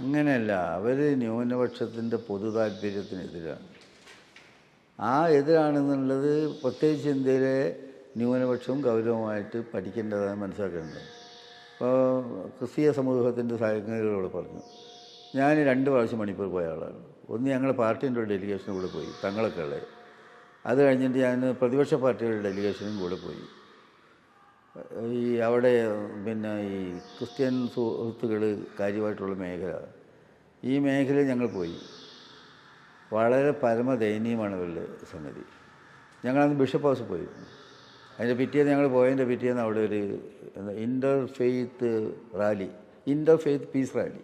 അങ്ങനെയല്ല അവർ ന്യൂനപക്ഷത്തിന്റെ പൊതു താല്പര്യത്തിനെതിരാണ്. ആ എതിരാണെന്നുള്ളത് പ്രത്യേകിച്ച് ഇന്ത്യയിലെ ന്യൂനപക്ഷവും ഗൗരവമായിട്ട് പഠിക്കേണ്ടതാണ് മനസ്സിലാക്കേണ്ടത്. ഇപ്പോൾ ക്രിസ്തീയ സമൂഹത്തിന്റെ സംഘടനകളോട് പറഞ്ഞു. ഞാൻ രണ്ട് പ്രാവശ്യം മണിപ്പൂർ പോയ ആളാണ്. ഒന്ന് ഞങ്ങളുടെ പാർട്ടീന്റെ ഒരു ഡെലിഗേഷനും കൂടെ പോയി തങ്ങളൊക്കെ ഉള്ളത്. അത് കഴിഞ്ഞിട്ട് ഞാൻ പ്രതിപക്ഷ പാർട്ടികളുടെ ഡെലിഗേഷനും കൂടെ പോയി. ഈ അവിടെ പിന്നെ ഈ ക്രിസ്ത്യൻ സുഹൃത്തുക്കൾ കാര്യമായിട്ടുള്ള മേഖല. ഈ മേഖലയിൽ ഞങ്ങൾ പോയി. വളരെ പരമദയനീയമാണ് ഇവരുടെ സംഗതി ഞങ്ങളന്ന് ബിഷപ്പ് ഹൗസ് പോയി. അതിന്റെ പിറ്റേന്ന് ഞങ്ങൾ പോയതിന്റെ പിറ്റേന്ന് അവിടെ ഒരു interfaith rally interfaith peace rally.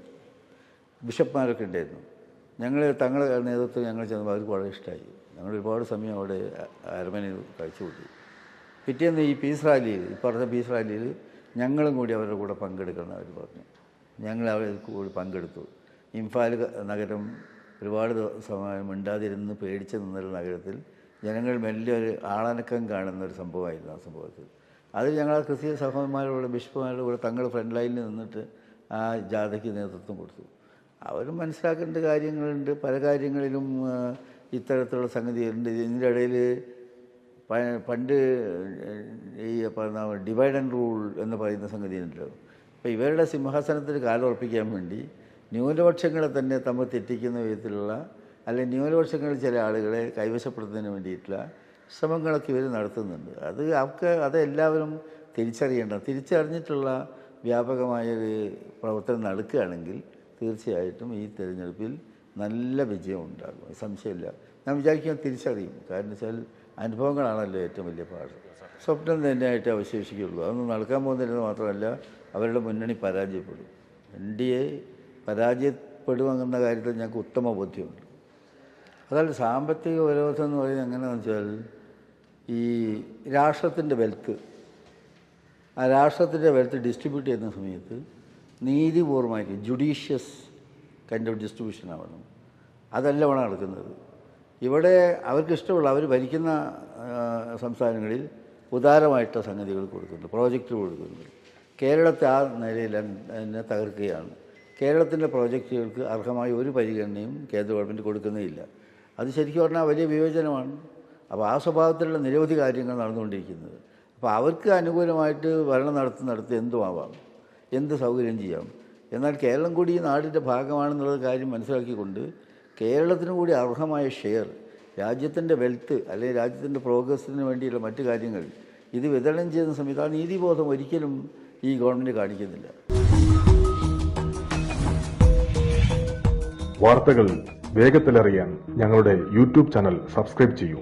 ബിഷപ്പ്മാരൊക്കെ ഉണ്ടായിരുന്നു. ഞങ്ങൾ തങ്ങളുടെ നേതൃത്വം ഞങ്ങൾ ചെന്നപ്പോൾ അവർക്ക് വളരെ ഇഷ്ടമായി. ഞങ്ങൾ ഒരുപാട് സമയം അവിടെ അരമനയിൽ കഴിച്ചു കൂട്ടി. പിറ്റേന്ന് ഈ പീസ് റാലിയിൽ പറഞ്ഞ പീസ് റാലിയിൽ ഞങ്ങളും കൂടി അവരുടെ കൂടെ പങ്കെടുക്കണം അവർ പറഞ്ഞു. ഞങ്ങൾ അവർ കൂടി പങ്കെടുത്തു. ഇംഫാൽ നഗരം ഒരുപാട് സമയം മിണ്ടാതിരുന്ന് പേടിച്ച് നിന്നൊരു നഗരത്തിൽ ജനങ്ങൾ മെല്ലെ ഒരു ആളനക്കം കാണുന്ന ഒരു സംഭവമായിരുന്നു ആ സംഭവത്തിൽ. അത് ഞങ്ങൾ ക്രിസ്തീയ സഹോദരന്മാരോട് ബിഷപ്പുമാരുടെ കൂടെ തങ്ങൾ ഫ്രണ്ട് ലൈനിൽ നിന്നിട്ട് ആ ജാഥയ്ക്ക് നേതൃത്വം കൊടുത്തു. അവർ മനസ്സിലാക്കേണ്ട കാര്യങ്ങളുണ്ട്. പല കാര്യങ്ങളിലും ഇത്തരത്തിലുള്ള സംഗതികളുണ്ട്. ഇതിന്റെ ഇടയിൽ പണ്ട് ഈ ഡിവൈഡ് ആൻഡ് റൂൾ എന്ന് പറയുന്ന സംഗതി ഉണ്ടല്ലോ. അപ്പോൾ ഇവരുടെ സിംഹാസനത്തിൽ കാലുറപ്പിക്കാൻ വേണ്ടി ന്യൂനപക്ഷങ്ങളെ തന്നെ തമ്മിൽ തെറ്റിക്കുന്ന വിധത്തിലുള്ള അല്ലെങ്കിൽ ന്യൂനപക്ഷങ്ങളിൽ ചില ആളുകളെ കൈവശപ്പെടുത്തുന്നതിന് വേണ്ടിയിട്ടുള്ള ശ്രമങ്ങളൊക്കെ ഇവർ നടത്തുന്നുണ്ട്. അത് അവർക്ക് അതെല്ലാവരും തിരിച്ചറിയേണ്ട തിരിച്ചറിഞ്ഞിട്ടുള്ള വ്യാപകമായൊരു പ്രവർത്തനം നടക്കുകയാണെങ്കിൽ തീർച്ചയായിട്ടും ഈ തിരഞ്ഞെടുപ്പിൽ നല്ല വിജയം ഉണ്ടാകും സംശയമില്ല. ഞാൻ വിചാരിക്കാൻ തിരിച്ചറിയും. കാരണം വെച്ചാൽ അനുഭവങ്ങളാണല്ലോ ഏറ്റവും വലിയ പാട്. സ്വപ്നം തന്നെയായിട്ട് അവശേഷിക്കുള്ളൂ. അതൊന്നും നടക്കാൻ പോകുന്നില്ലെന്ന് മാത്രമല്ല അവരുടെ മുന്നണി പരാജയപ്പെടും. എൻ ഡി എ പരാജയപ്പെടുമെന്ന കാര്യത്തിൽ ഞങ്ങൾക്ക് ഉത്തമ ബോധ്യമുണ്ട്. അതായത് സാമ്പത്തിക ഉപരോധം എന്ന് പറയുന്നത് എങ്ങനെയാണെന്ന് വെച്ചാൽ ഈ രാഷ്ട്രത്തിന്റെ വെൽത്ത് ആ രാഷ്ട്രത്തിന്റെ വെൽത്ത് ഡിസ്ട്രിബ്യൂട്ട് ചെയ്യുന്ന സമയത്ത് നീതിപൂർവമായിട്ട് ജുഡീഷ്യസ് കൈൻഡ് ഓഫ് ഡിസ്ട്രിബ്യൂഷൻ ആവണം. അതല്ല വേണം നടക്കുന്നത്. ഇവിടെ അവർക്ക് ഇഷ്ടമുള്ള അവർ ഭരിക്കുന്ന സംസ്ഥാനങ്ങളിൽ ഉദാരമായിട്ട് സംഗതികൾ കൊടുക്കുന്നു പ്രോജക്റ്റ് കൊടുക്കുന്നു കേരളത്തെ ആ നിലയിൽ എന്നെ തകർക്കുകയാണ്. കേരളത്തിന്റെ പ്രോജക്റ്റുകൾക്ക് അർഹമായ ഒരു പരിഗണനയും കേന്ദ്ര ഗവൺമെന്റ് കൊടുക്കുന്നേയില്ല അത് ശരിക്കും പറഞ്ഞാൽ വലിയ വിവേചനമാണ്. അപ്പോൾ ആ സ്വഭാവത്തിലുള്ള നിരവധി കാര്യങ്ങൾ നടന്നുകൊണ്ടിരിക്കുന്നത്. അപ്പോൾ അവർക്ക് അനുകൂലമായിട്ട് ഭരണം നടത്തുന്നിടത്ത് എന്തുമാവാം? എന്ത് സൗകര്യം ചെയ്യാം? എന്നാൽ കേരളം കൂടി ഈ നാടിന്റെ ഭാഗമാണെന്നുള്ള കാര്യം മനസ്സിലാക്കിക്കൊണ്ട് കേരളത്തിന് കൂടി അർഹമായ ഷെയർ രാജ്യത്തിന്റെ വെൽത്ത് അല്ലെങ്കിൽ രാജ്യത്തിന്റെ പ്രോഗ്രസ്സിന് വേണ്ടിയുള്ള മറ്റു കാര്യങ്ങൾ ഇത് വിതരണം ചെയ്യുന്ന സമയത്ത് ആ നീതിബോധം ഒരിക്കലും ഈ ഗവൺമെന്റ് കാണിക്കുന്നില്ല. വാർത്തകൾ വേഗത്തിലറിയാൻ ഞങ്ങളുടെ യൂട്യൂബ് ചാനൽ സബ്സ്ക്രൈബ് ചെയ്യൂ.